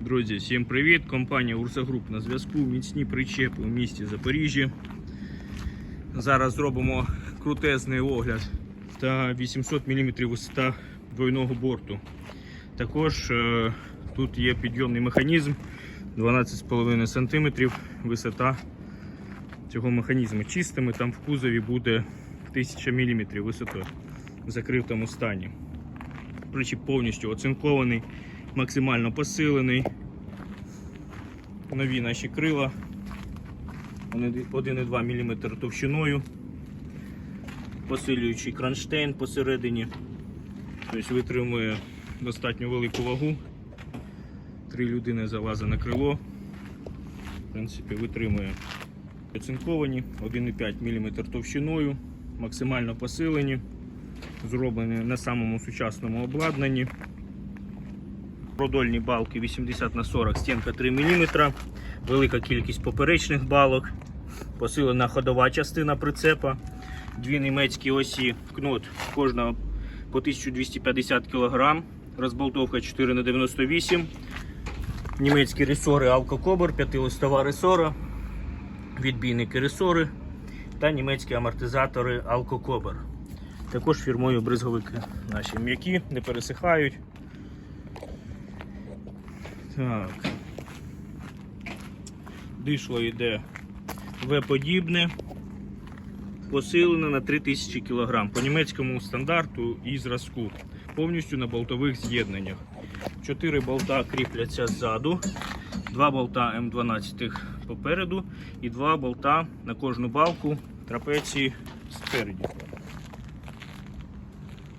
Друзі, всім привіт! Компанія Урса Груп на зв'язку. Міцні причепи у місті Запоріжжя. Зараз зробимо крутезний огляд та 800 мм висота двойного борту. Також е, тут є підйомний механізм 12,5 см висота цього механізму. Чистими там в кузові буде 1000 мм висотою в закритому стані. Причіп повністю оцинкований, максимально посилений. Нові наші крила. Вони 1,2 мм товщиною. Посилюючий кронштейн посередині. Тобто витримує достатньо велику вагу. Три людини залазить на крило. В принципі, витримує оцинковані 1,5 мм товщиною, максимально посилені, зроблені на самому сучасному обладнанні. Продольні балки 80 на 40, стінка 3 мм, велика кількість поперечних балок, посилена ходова частина прицепа, дві німецькі осі кнот, кожна по 1250 кг, розболтовка 4 на 98 німецькі ресори Алкокобр, 5-листова ресора, відбійники ресори та німецькі амортизатори Алкокобр. Також фірмою бризговики наші м'які, не пересихають. Так. Дишло йде В-подібне, посилене на 3000 кг по німецькому стандарту і зразку, повністю на болтових з'єднаннях. Чотири болта кріпляться ззаду, два болта М12 попереду і два болта на кожну балку трапеції спереді.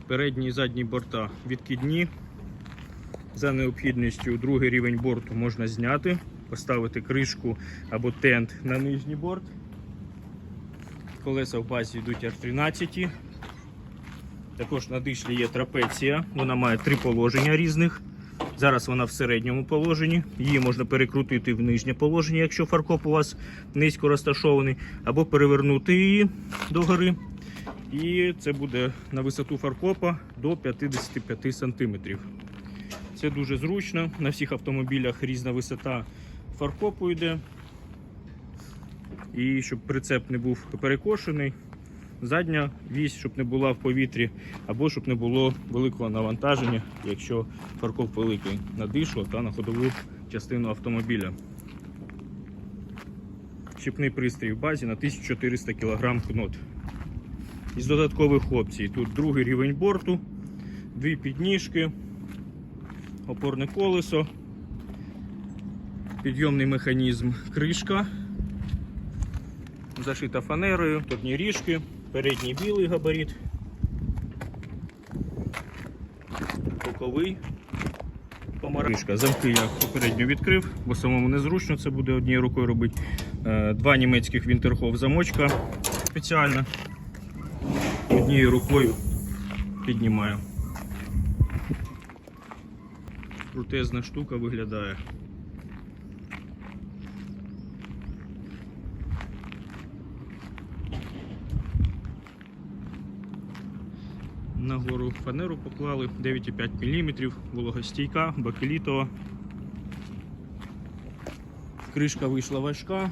Передні і задні борта відкидні. За необхідністю другий рівень борту можна зняти, поставити кришку або тент на нижній борт. Колеса в базі йдуть R13. Також на дишлі є трапеція, вона має три положення різних. Зараз вона в середньому положенні. Її можна перекрутити в нижнє положення, якщо фаркоп у вас низько розташований, або перевернути її догори. І це буде на висоту фаркопа до 55 см. Це дуже зручно. На всіх автомобілях різна висота фаркопу йде. І щоб прицеп не був перекошений, задня вісь, щоб не була в повітрі, або щоб не було великого навантаження, якщо фаркоп великий на дишло та на ходову частину автомобіля. Щепний пристрій в базі на 1400 кг кнот. Із додаткових опцій тут другий рівень борту, дві підніжки, опорне колесо, підйомний механізм кришка, зашита фанерою, турні ріжки, передній білий габарит, боковий помаранчка. Замки я попередньо відкрив, бо самому незручно це буде однією рукою робити. Е, Два німецьких вінтерхов замочка спеціальна. Однією рукою піднімаю. Крутезна штука виглядає. Нагору фанеру поклали 9,5 мм, вологостійка, бакелітова. Кришка вийшла важка.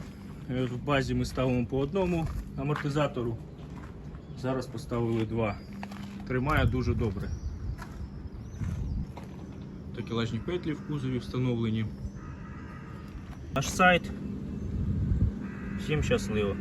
Е, В базі ми ставимо по одному амортизатору. Зараз поставили два. Тримає дуже добре. Такелажні петлі в кузові встановлені. Наш сайт. Всім щасливо!